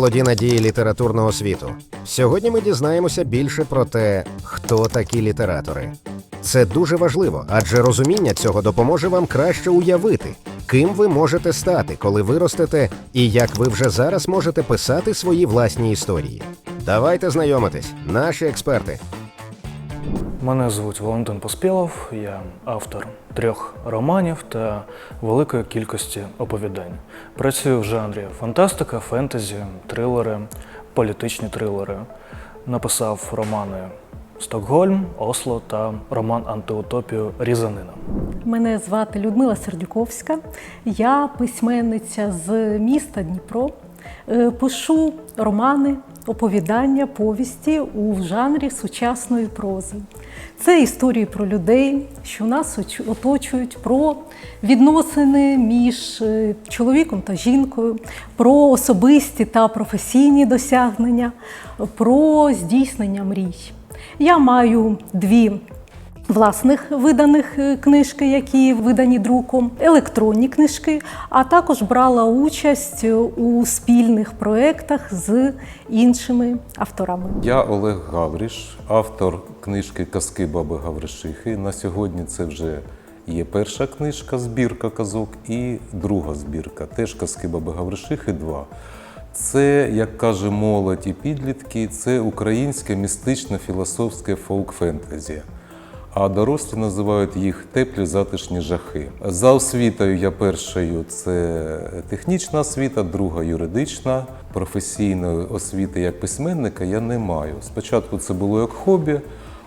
Молоді надії літературного світу. Сьогодні ми дізнаємося більше про те, хто такі літератори. Це дуже важливо, адже розуміння цього допоможе вам краще уявити, ким ви можете стати, коли виростете, і як ви вже зараз можете писати свої власні історії. Давайте знайомитись, наші експерти. Мене звуть Валентин Поспілов, я автор трьох романів та великої кількості оповідань. Працюю в жанрі фантастика, фентезі, трилери, політичні трилери. Написав романи Стокгольм, Осло та роман антиутопію Різанина. Мене звати Людмила Сердюковська. Я письменниця з міста Дніпро. Е, Пишу романи, оповідання, повісті у жанрі сучасної прози. Це історії про людей, що нас оточують, про відносини між е, чоловіком та жінкою, про особисті та професійні досягнення, про здійснення мрій. Я маю дві власних виданих е, книжки, які видані друком, електронні книжки, а також брала участь у спільних проєктах з іншими авторами. Я Олег Гавріш, автор книжки Казки Баби Гавришихи. На сьогодні це вже є перша книжка, збірка казок, і друга збірка, теж Казки Баби Гавришихи 2. Це, як каже молодь і підлітки, це українське містичне філософське фолк-фентезі. А дорослі називають їх теплі затишні жахи. За освітою я першою це технічна освіта, друга юридична. Професійної освіти як письменника я не маю. Спочатку це було як хобі,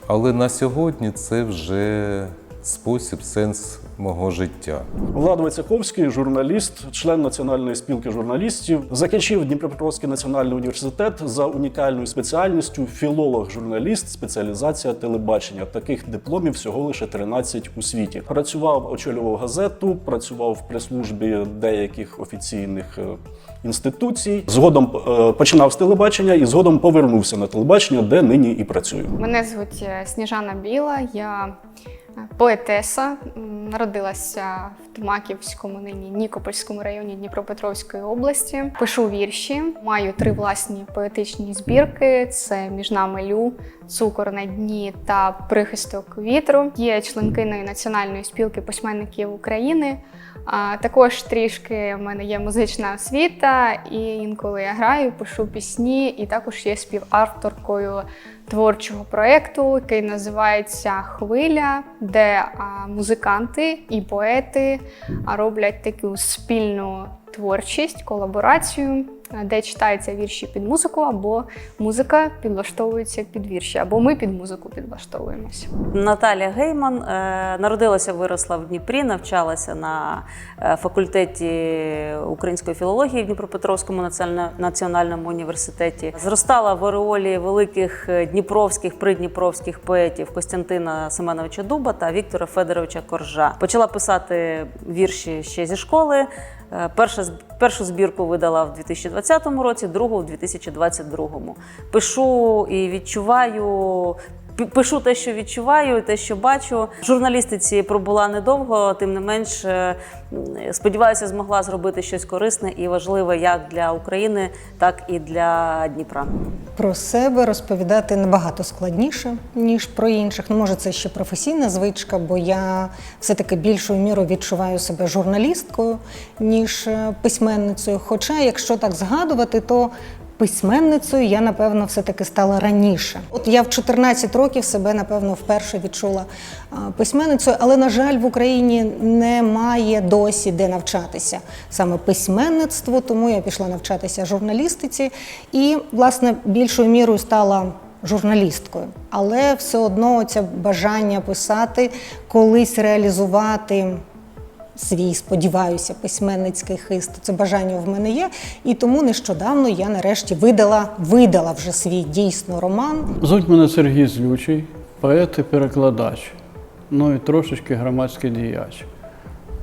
але на сьогодні це вже спосіб, сенс мого життя. Влад Войцеховський, журналіст, член Національної спілки журналістів, закінчив Дніпропетровський національний університет за унікальною спеціальністю філолог-журналіст, спеціалізація телебачення. Таких дипломів всього лише 13 у світі. Працював, очолював газету, працював в прес-службі деяких офіційних е, інституцій. Згодом е, починав з телебачення і згодом повернувся на телебачення, де нині і працюю. Мене звуть е, Сніжана Біла, я поетеса. Народилася в Томаківському, нині Нікопольському районі Дніпропетровської області. Пишу вірші, маю три власні поетичні збірки: це між нами лю, цукор на дні та прихисток вітру. Є членкиною Національної спілки письменників України. А також трішки в мене є музична освіта, і інколи я граю, пишу пісні, і також є співавторкою творчого проєкту, який називається Хвиля, де музиканти і поети роблять таку спільну творчість, колаборацію, де читаються вірші під музику, або музика підлаштовується під вірші, або ми під музику підлаштовуємося. Наталя Гейман е, народилася, виросла в Дніпрі, навчалася на е, факультеті української філології в Дніпропетровському національному університеті. Зростала в ореолі великих е, дніпровських придніпровських поетів Костянтина Семеновича Дуба та Віктора Федоровича Коржа. Почала писати вірші ще зі школи. Е, Перша, першу збірку видала в 2020 році, другу в 2022. Пишу і відчуваю. Пишу те, що відчуваю, те, що бачу. Журналістиці пробула недовго, тим не менш, е, сподіваюся, змогла зробити щось корисне і важливе як для України, так і для Дніпра. Про себе розповідати набагато складніше, ніж про інших. Ну, може, це ще професійна звичка, бо я все-таки більшою мірою відчуваю себе журналісткою, ніж е, письменницею. Хоча, якщо так згадувати, то письменницею я, напевно, все-таки стала раніше. От я в 14 років себе, напевно, вперше відчула письменницею, але, на жаль, в Україні немає досі де навчатися саме письменництву, тому я пішла навчатися журналістиці і, власне, більшою мірою стала журналісткою. Але все одно це бажання писати, колись реалізувати свій, сподіваюся, письменницький хист. Це бажання в мене є. І тому нещодавно я нарешті видала, видала вже свій дійсно роман. Звуть мене Сергій Злючий, поет і перекладач, ну і трошечки громадський діяч.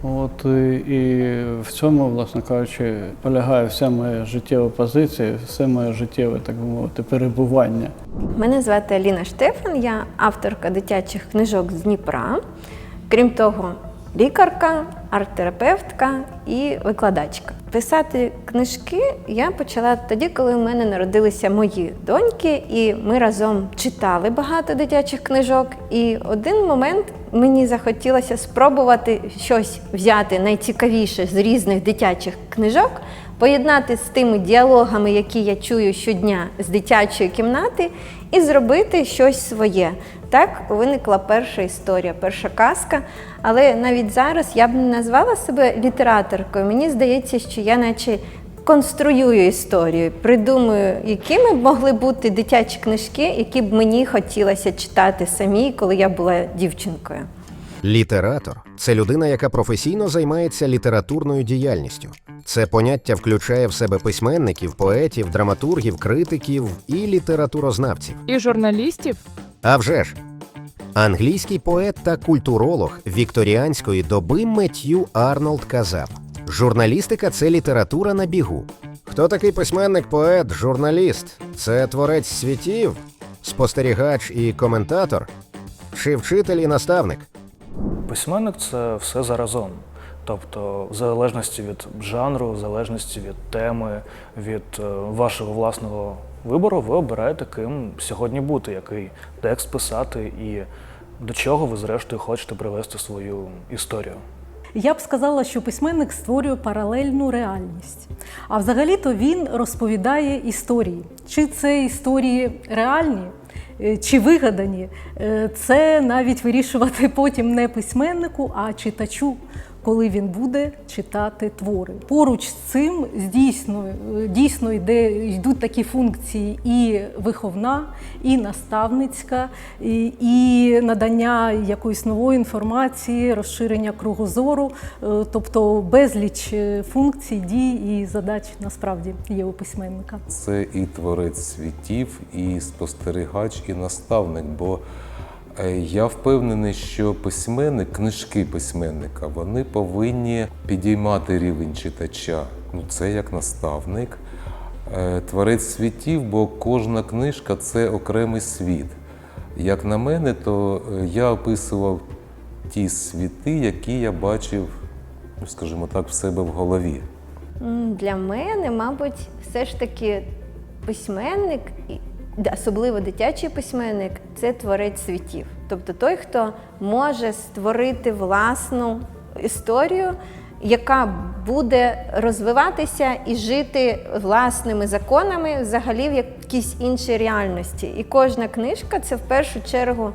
От і- і в цьому, власне кажучи, полягає вся моя життєва позиція, все моє життєве, так би мовити, перебування. Мене звати Аліна Штефан, я авторка дитячих книжок з Дніпра. Крім того, лікарка, арт-терапевтка і викладачка. Писати книжки я почала тоді, коли у мене народилися мої доньки, і ми разом читали багато дитячих книжок. І один момент мені захотілося спробувати щось взяти найцікавіше з різних дитячих книжок, поєднати з тими діалогами, які я чую щодня з дитячої кімнати, і зробити щось своє. Так виникла перша історія, перша казка. Але навіть зараз я б не назвала себе літераторкою. Мені здається, що я наче конструюю історію, придумую, якими б могли бути дитячі книжки, які б мені хотілося читати самій, коли я була дівчинкою. Літератор це людина, яка професійно займається літературною діяльністю. Це поняття включає в себе письменників, поетів, драматургів, критиків і літературознавців. І журналістів? А вже ж! Англійський поет та культуролог вікторіанської доби Меттью Арнолд казав: журналістика це література на бігу. Хто такий письменник, поет, журналіст? Це творець світів, спостерігач і коментатор, чи вчитель і наставник? Письменник це все заразом. Тобто, в залежності від жанру, в залежності від теми, від е, вашого власного вибору, ви обираєте, ким сьогодні бути, який текст писати і до чого ви, зрештою, хочете привести свою історію. Я б сказала, що письменник створює паралельну реальність. А взагалі-то він розповідає історії. Чи це історії реальні, е, чи вигадані, Е, це навіть вирішувати потім не письменнику, а читачу, коли він буде читати твори. Поруч з цим дійсно, дійсно йде, йдуть такі функції і виховна, і наставницька, і, і надання якоїсь нової інформації, розширення кругозору, Е, тобто безліч е, функцій, дій і задач насправді є у письменника. Це і творець світів, і спостерігач, і наставник. Бо я впевнений, що письменник, книжки письменника, вони повинні підіймати рівень читача. Ну, це як наставник, Е, творець світів, бо кожна книжка це окремий світ. Як на мене, то е, я описував ті світи, які я бачив, ну, скажімо так, в себе в голові. Для мене, мабуть, все ж таки письменник, особливо дитячий письменник, це творець світів. Тобто той, хто може створити власну історію, яка буде розвиватися і жити власними законами взагалі в якійсь іншій реальності. І кожна книжка це в першу чергу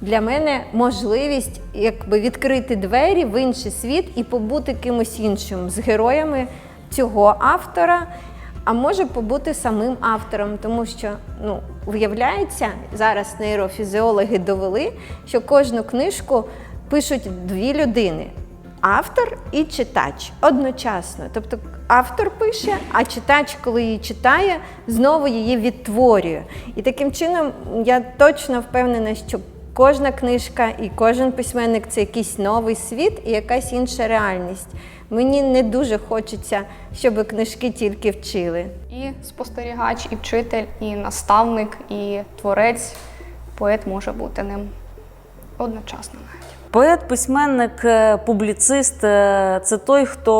для мене можливість якби відкрити двері в інший світ і побути кимось іншим з героями цього автора, а може побути самим автором, тому що ну, виявляється, зараз нейрофізіологи довели, що кожну книжку пишуть дві людини. Автор і читач одночасно. Тобто автор пише, а читач, коли її читає, знову її відтворює. І таким чином я точно впевнена, що кожна книжка і кожен письменник це якийсь новий світ і якась інша реальність. Мені не дуже хочеться, щоб книжки тільки вчили. І спостерігач, і вчитель, і наставник, і творець, поет може бути ним одночасно навіть. Поет, письменник, е, публіцист е, це той, хто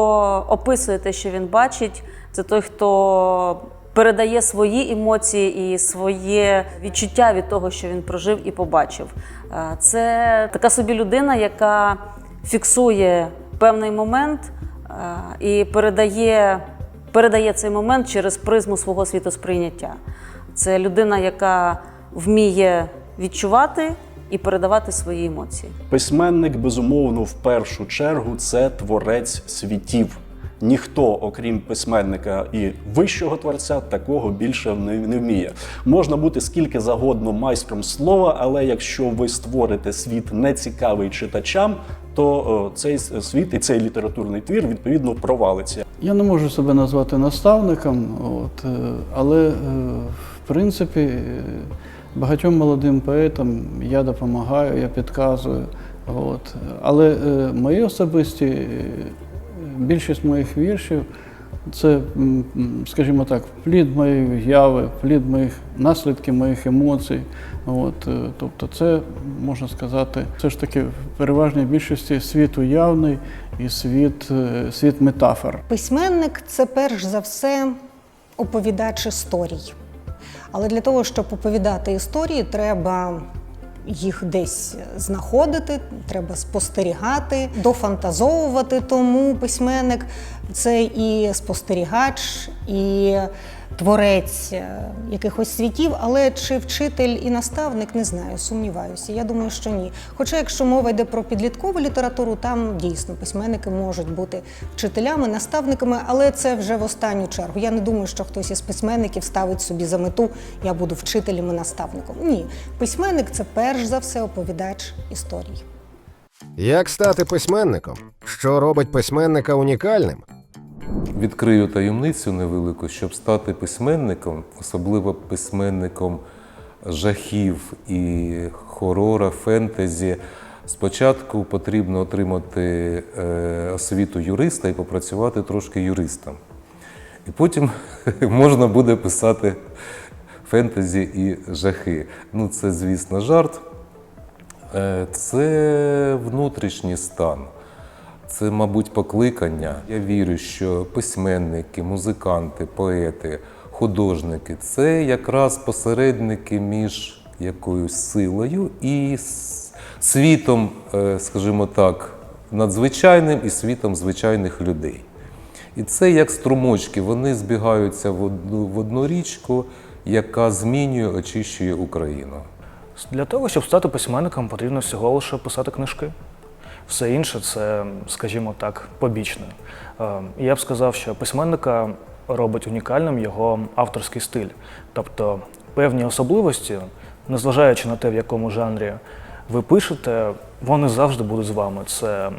описує те, що він бачить, це той, хто передає свої емоції і своє відчуття від того, що він прожив і побачив. Е, Це така собі людина, яка фіксує певний момент е, і передає, передає цей момент через призму свого світосприйняття. Це людина, яка вміє відчувати і передавати свої емоції. Письменник, безумовно, в першу чергу це творець світів. Ніхто, окрім письменника і вищого творця, такого більше не, вміє. Можна бути скільки загодно майстром слова, але якщо ви створите світ нецікавий читачам, то цей світ і цей літературний твір відповідно провалиться. Я не можу себе назвати наставником, от, е, але е, в принципі е, багатьом молодим поетам я допомагаю, я підказую. От. Але е, мої особисті, е, більшість моїх віршів Це, скажімо так, плід моєї уяви, плід моїх наслідків моїх емоцій. От, е, тобто, це можна сказати, все ж таки в переважній більшості світ уявний і світ, е, світ метафор. Письменник це перш за все оповідач історій. Але для того, щоб оповідати історії, треба їх десь знаходити, треба спостерігати, дофантазовувати. Тому письменник це і спостерігач, і творець е, якихось світів, але чи вчитель і наставник, не знаю, сумніваюся. Я думаю, що ні. Хоча, якщо мова йде про підліткову літературу, там дійсно письменники можуть бути вчителями, наставниками, але це вже в останню чергу. Я не думаю, що хтось із письменників ставить собі за мету я буду вчителем і наставником. Ні, письменник це перш за все оповідач історій. Як стати письменником? Що робить письменника унікальним? Відкрию таємницю невелику, щоб стати письменником, особливо письменником жахів і хорора, фентезі. Спочатку потрібно отримати е, освіту юриста і попрацювати трошки юристом. І потім можна буде писати фентезі і жахи. Ну, це, звісно, жарт. Е, Це внутрішній стан. Це, мабуть, покликання. Я вірю, що письменники, музиканти, поети, художники це якраз посередники між якоюсь силою і світом, е, скажімо так, надзвичайним і світом звичайних людей. І це як струмочки, вони збігаються в одну, в одну річку, яка змінює, очищує Україну. Для того, щоб стати письменником, потрібно всього лише писати книжки. Все інше це, скажімо так, побічне. Е, Я б сказав, що письменника робить унікальним його авторський стиль. Тобто певні особливості, незважаючи на те, в якому жанрі ви пишете, вони завжди будуть з вами. Це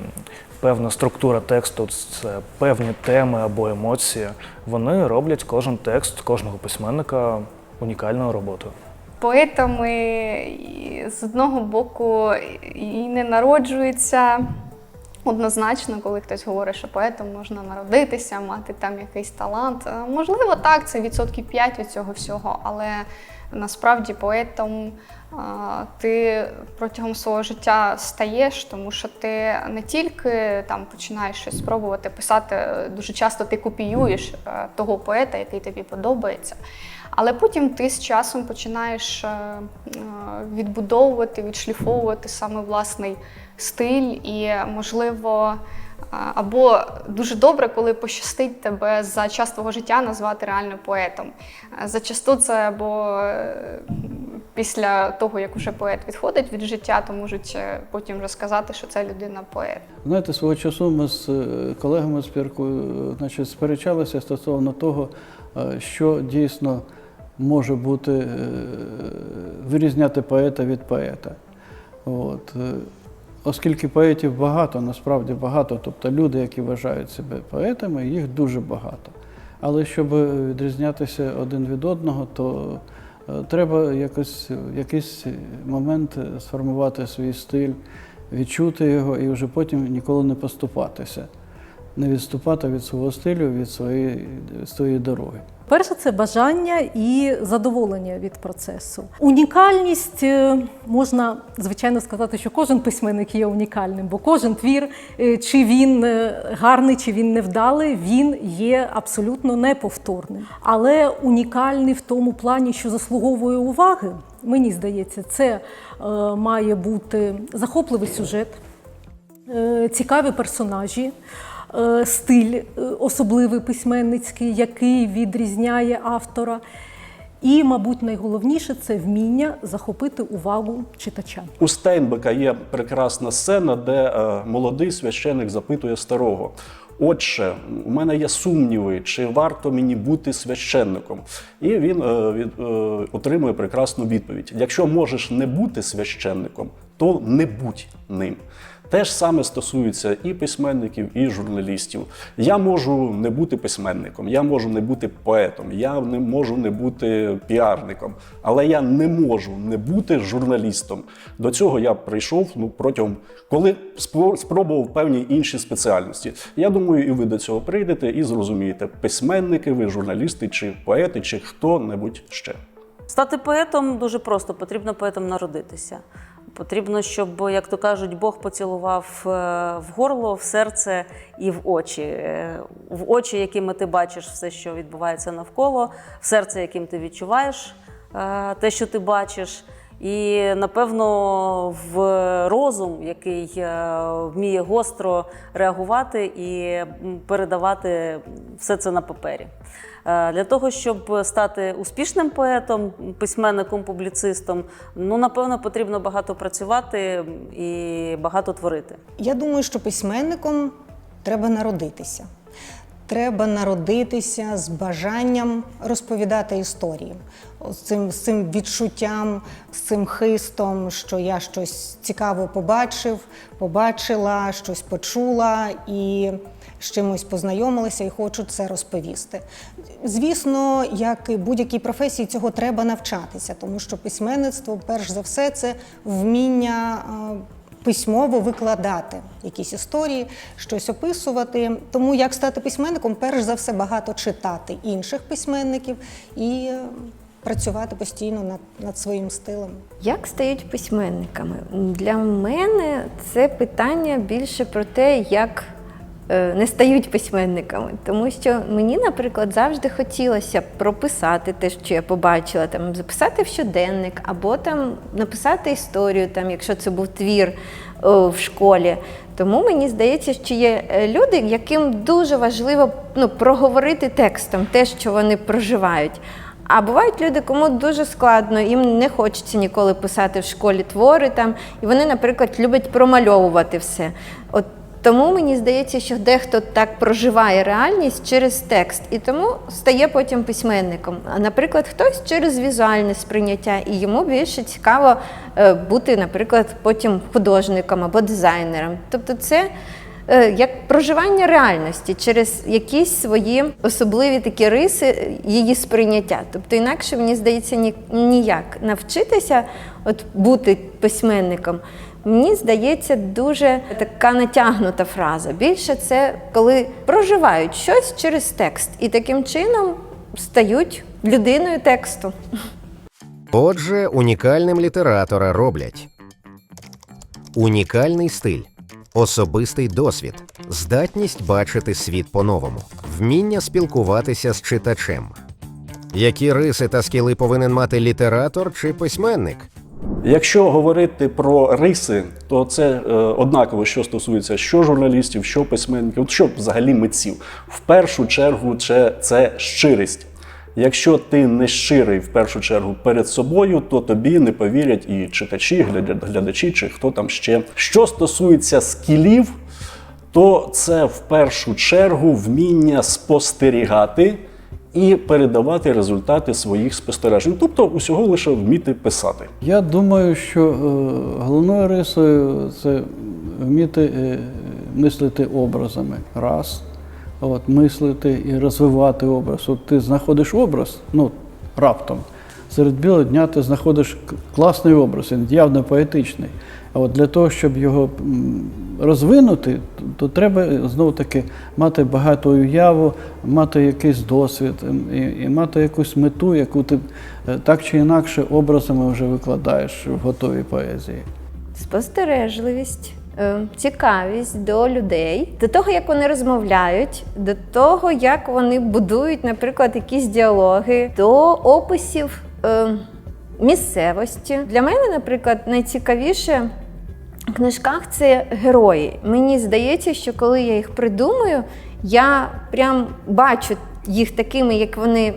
певна структура тексту, це певні теми або емоції. Вони роблять кожен текст кожного письменника унікальною роботою. Поетами з одного боку і не народжуються однозначно, коли хтось говорить, що поетом можна народитися, мати там якийсь талант. Е, Можливо, так, це відсотків 5 від цього всього, але насправді поетом ти протягом свого життя стаєш, тому що ти не тільки там починаєш щось спробувати писати, дуже часто ти копіюєш е, того поета, який тобі подобається. Але потім ти з часом починаєш е, е, відбудовувати, відшліфовувати саме власний стиль, і, можливо, або дуже добре, коли пощастить тебе за час твого життя назвати реально поетом. Зачасту це або е, після того, як уже поет відходить від життя, то можуть е, потім розказати, що це людина поет. Знаєте, свого часу ми з е, колегами з Піркою значить, сперечалися стосовно того, що дійсно може бути вирізняти поета від поета. От. Е, Оскільки поетів багато, насправді багато, тобто люди, які вважають себе поетами, їх дуже багато. Але щоб відрізнятися один від одного, то е, треба якось в якийсь момент сформувати свій стиль, відчути його і вже потім ніколи не поступатися, не відступати від свого стилю, від своєї, своєї дороги. Перше це бажання і задоволення від процесу. Унікальність е, можна звичайно сказати, що кожен письменник є унікальним, бо кожен твір, е, чи він е, гарний, чи він невдалий, він є абсолютно неповторним. Але унікальний в тому плані, що заслуговує уваги, мені здається, це має бути захопливий сюжет, цікаві персонажі, стиль е, особливий письменницький, який відрізняє автора. І, мабуть, найголовніше це вміння захопити увагу читача. У Стейнбека є прекрасна сцена, де е, молодий священик запитує старого. Отче, у мене є сумніви, чи варто мені бути священником? І він е, від, е, отримує прекрасну відповідь: якщо можеш не бути священником, то не будь ним. Те ж саме стосується і письменників, і журналістів. Я можу не бути письменником, я можу не бути поетом, я не можу не бути піарником, але я не можу не бути журналістом. До цього я прийшов ну, протягом, коли спро- спробував певні інші спеціальності. Я думаю, і ви до цього прийдете і зрозумієте, письменники, ви журналісти, чи поети, чи хто-небудь ще. Стати поетом дуже просто, потрібно поетом народитися. Потрібно, щоб, як то кажуть, Бог поцілував е, в горло, в серце і в очі. Е, В очі, якими ти бачиш все, що відбувається навколо, в серце, яким ти відчуваєш е, те, що ти бачиш. І напевно в розум, який е, вміє гостро реагувати і передавати все це на папері. Е, Для того, щоб стати успішним поетом, письменником, публіцистом, ну напевно потрібно багато працювати і багато творити. Я думаю, що письменником треба народитися. Треба народитися з бажанням розповідати історії, з цим, з цим відчуттям, з цим хистом, що я щось цікаве побачив, побачила, щось почула і з чимось познайомилася і хочу це розповісти. Звісно, як і будь-якій професії, цього треба навчатися, тому що письменництво, перш за все, це вміння. письмово викладати якісь історії, щось описувати. Тому як стати письменником, перш за все багато читати інших письменників і працювати постійно над, над своїм стилем. Як стають письменниками? Для мене це питання більше про те, як е, не стають письменниками. Тому що мені, наприклад, завжди хотілося прописати те, що я побачила, там записати в щоденник, або там написати історію, там, якщо це був твір о, в школі. Тому мені здається, що є е, люди, яким дуже важливо ну, проговорити текстом те, що вони проживають. А бувають люди, кому дуже складно, їм не хочеться ніколи писати в школі твори там, і вони, наприклад, люблять промальовувати все. От тому мені здається, що дехто так проживає реальність через текст, і тому стає потім письменником. А наприклад, хтось через візуальне сприйняття, і йому більше цікаво е, бути, наприклад, потім художником або дизайнером. Тобто, це як проживання реальності через якісь свої особливі такі риси е, її сприйняття. Тобто, інакше мені здається, ніяк навчитися от бути письменником. Мені здається, дуже така натягнута фраза. Більше це коли проживають щось через текст і таким чином стають людиною тексту. Отже, унікальним літератора роблять унікальний стиль, особистий досвід, здатність бачити світ по-новому, вміння спілкуватися з читачем. Які риси та скіли повинен мати літератор чи письменник? Якщо говорити про риси, то це е, однаково, що стосується що журналістів, що письменників, що взагалі митців. В першу чергу це, це щирість. Якщо ти не щирий в першу чергу перед собою, то тобі не повірять і читачі, гляда- глядачі, чи хто там ще. Що стосується скілів, то це в першу чергу вміння спостерігати і передавати результати своїх спостережень. Тобто усього лише вміти писати. Я думаю, що е, головною рисою це вміти е, мислити образами. Раз. От, мислити і розвивати образ. От ти знаходиш образ, ну, раптом. Серед білого дня ти знаходиш класний образ, він явно поетичний. А от для того, щоб його розвинути, то, треба знову таки мати багату уяву, мати якийсь досвід і, і мати якусь мету, яку ти е, так чи інакше образами вже викладаєш в готовій поезії. Спостережливість, е, цікавість до людей, до того, як вони розмовляють, до того, як вони будують, наприклад, якісь діалоги, до описів е, місцевості. Для мене, наприклад, найцікавіше в книжках це герої. Мені здається, що коли я їх придумую, я прям бачу їх такими, як вони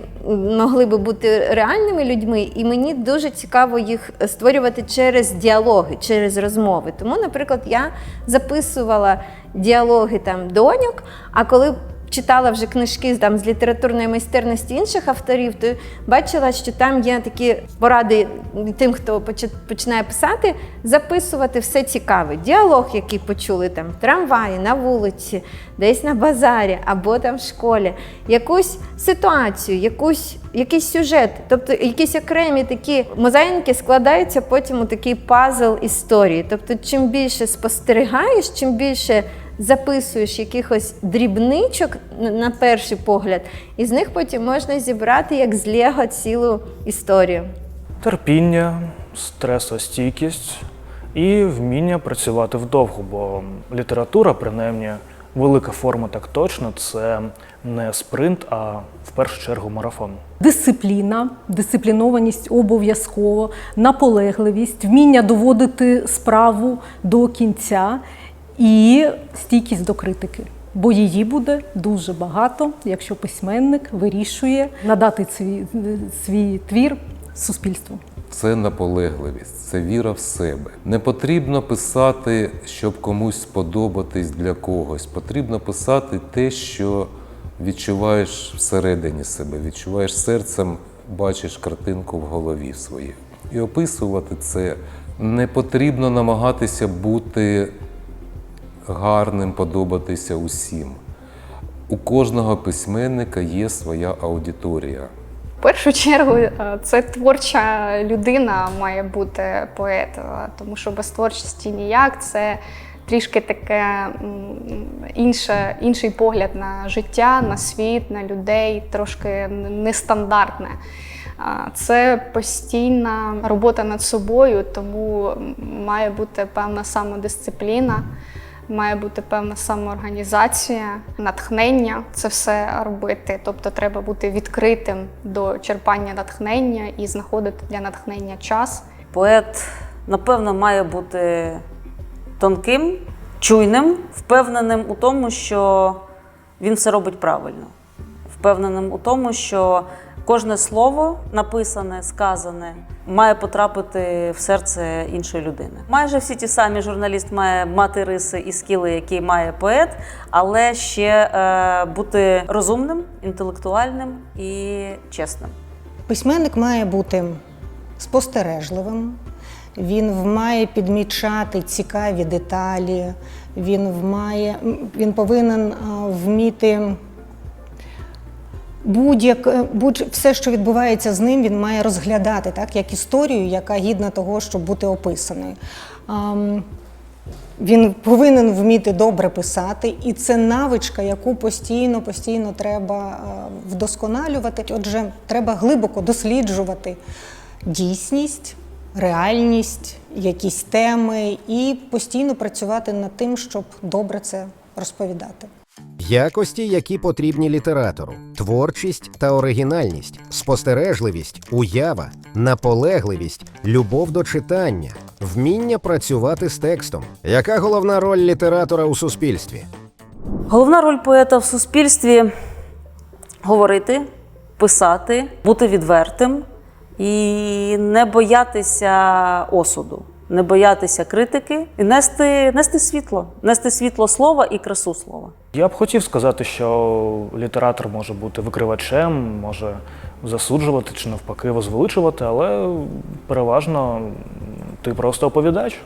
могли би бути реальними людьми, і мені дуже цікаво їх створювати через діалоги, через розмови. Тому, наприклад, я записувала діалоги там доньок, а коли читала вже книжки там, з літературної майстерності інших авторів, то бачила, що там є такі поради тим, хто починає писати, записувати все цікаве. Діалог, який почули там в трамваї, на вулиці, десь на базарі або там в школі, якусь ситуацію, якусь, якийсь сюжет, тобто якісь окремі такі мозаїнки складаються потім у такий пазл історії. Тобто, чим більше спостерігаєш, чим більше записуєш якихось дрібничок на- перший погляд, і з них потім можна зібрати як з Лего цілу історію. терпіння, стресостійкість і вміння працювати вдовго, бо література, принаймні, велика форма так точно, це не спринт, а в першу чергу марафон. Дисципліна, дисциплінованість обов'язково, наполегливість, вміння доводити справу до кінця і стійкість до критики. Бо її буде дуже багато, якщо письменник вирішує надати свій, свій твір суспільству. Це наполегливість, це віра в себе. Не потрібно писати, щоб комусь сподобатись для когось. Потрібно писати те, що відчуваєш всередині себе, відчуваєш серцем, бачиш картинку в голові своїй. І описувати це не потрібно намагатися бути гарним, подобатися усім. У кожного письменника є своя аудиторія. В першу чергу е, це творча людина має бути поет, е, тому що без творчості ніяк це трішки таке інше, інший погляд на життя, на світ, на людей, трошки нестандартне. Це постійна робота над собою, тому має бути певна самодисципліна. Має бути певна самоорганізація, натхнення це все робити. Тобто треба бути відкритим до черпання натхнення і знаходити для натхнення час. Поет, напевно, має бути тонким, чуйним, впевненим у тому, що він все робить правильно, впевненим у тому, що кожне слово написане, сказане, має потрапити в серце іншої людини. Майже всі ті самі журналіст має мати риси і скіли, які має поет, але ще е, бути розумним, інтелектуальним і чесним. Письменник має бути спостережливим, він має підмічати цікаві деталі, він, вмає, він повинен вміти будь-як будь все, що відбувається з ним, він має розглядати так, як історію, яка гідна того, щоб бути описаною. Він повинен вміти добре писати, і це навичка, яку постійно, постійно треба е, вдосконалювати. Отже, треба глибоко досліджувати дійсність, реальність, якісь теми, і постійно працювати над тим, щоб добре це розповідати. Якості, які потрібні літератору: творчість та оригінальність, спостережливість, уява, наполегливість, любов до читання, вміння працювати з текстом. Яка головна роль літератора у суспільстві? Головна роль поета в суспільстві говорити, писати, бути відвертим і не боятися осуду, не боятися критики і нести, нести світло, нести світло слова і красу слова. Я б хотів сказати, що літератор може бути викривачем, може засуджувати чи навпаки возвеличувати, але переважно ти просто оповідач.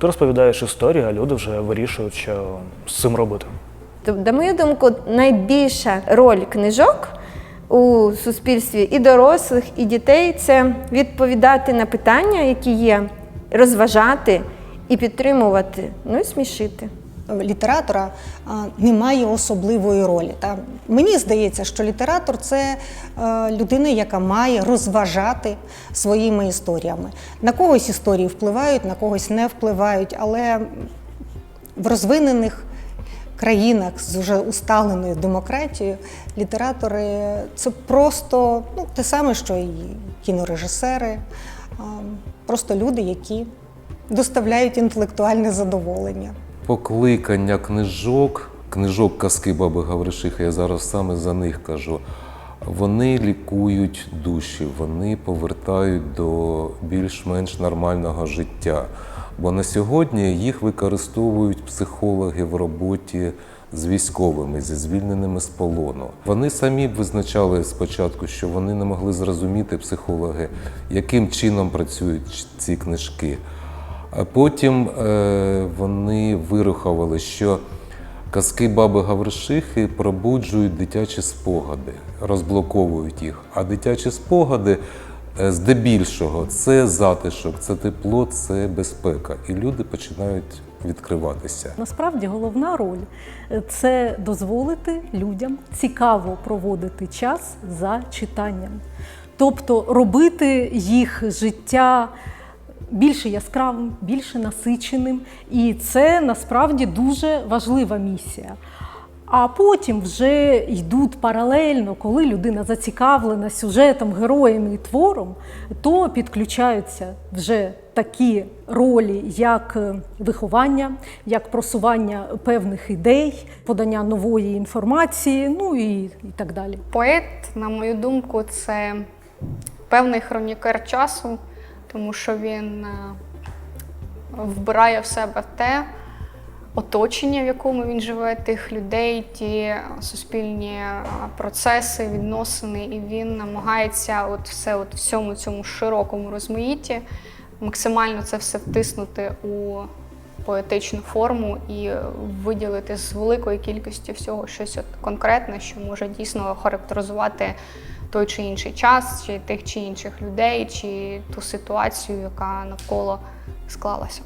Ти розповідаєш історію, а люди вже вирішують, що з цим робити. Тобто, на мою думку, найбільша роль книжок у суспільстві і дорослих, і дітей це відповідати на питання, які є, розважати і підтримувати, ну і смішити. літератора немає особливої ролі. Та мені здається, що літератор це е, людина, яка має розважати своїми історіями. На когось історії впливають, на когось не впливають, але в розвинених країнах з уже усталеною демократією літератори це просто ну, те саме, що і кінорежисери, просто люди, які доставляють інтелектуальне задоволення. Покликання книжок, книжок казки Баби Гавришихи, я зараз саме за них кажу. Вони лікують душі, вони повертають до більш-менш нормального життя. Бо на сьогодні їх використовують психологи в роботі з військовими, зі звільненими з полону. Вони самі визначали спочатку, що вони не могли зрозуміти психологи, яким чином працюють ці книжки. А потім е, вони вирухували, що казки баби Гавришихи пробуджують дитячі спогади, розблоковують їх. А дитячі спогади е, здебільшого це затишок, це тепло, це безпека. І люди починають відкриватися. Насправді головна роль е, це дозволити людям цікаво проводити час за читанням, тобто робити їх життя більше яскравим, більше насиченим. І це насправді дуже важлива місія. А потім вже йдуть паралельно, коли людина зацікавлена сюжетом, героями і твором, то підключаються вже такі ролі, як е, виховання, як просування певних ідей, подання нової інформації, ну і, і так далі. Поет, на мою думку, це певний хронікер часу, тому що він е, вбирає в себе те оточення, в якому він живе, тих людей, ті суспільні е, процеси, відносини, і він намагається от все от всьому цьому широкому розмаїтті максимально це все втиснути у поетичну форму і виділити з великої кількості всього щось от конкретне, що може дійсно характеризувати той чи інший час, чи тих чи інших людей, чи ту ситуацію, яка навколо склалася.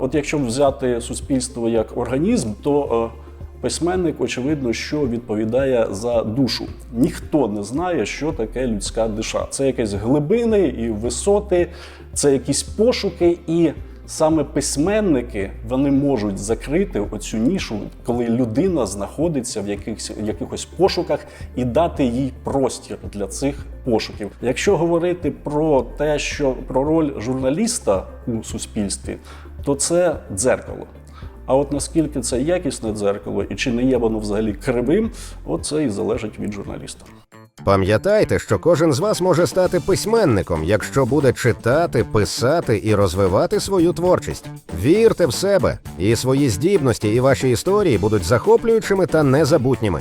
От якщо взяти суспільство як організм, то е, письменник, очевидно, що відповідає за душу. Ніхто не знає, що таке людська душа. Це якісь глибини і висоти, це якісь пошуки, і саме письменники вони можуть закрити оцю нішу, коли людина знаходиться в якихось, якихось пошуках і дати їй простір для цих пошуків. Якщо говорити про те, що про роль журналіста у суспільстві, то це дзеркало. А от наскільки це якісне дзеркало і чи не є воно взагалі кривим, от це і залежить від журналіста. Пам'ятайте, що кожен з вас може стати письменником, якщо буде читати, писати і розвивати свою творчість. Вірте в себе, і свої здібності і ваші історії будуть захоплюючими та незабутніми.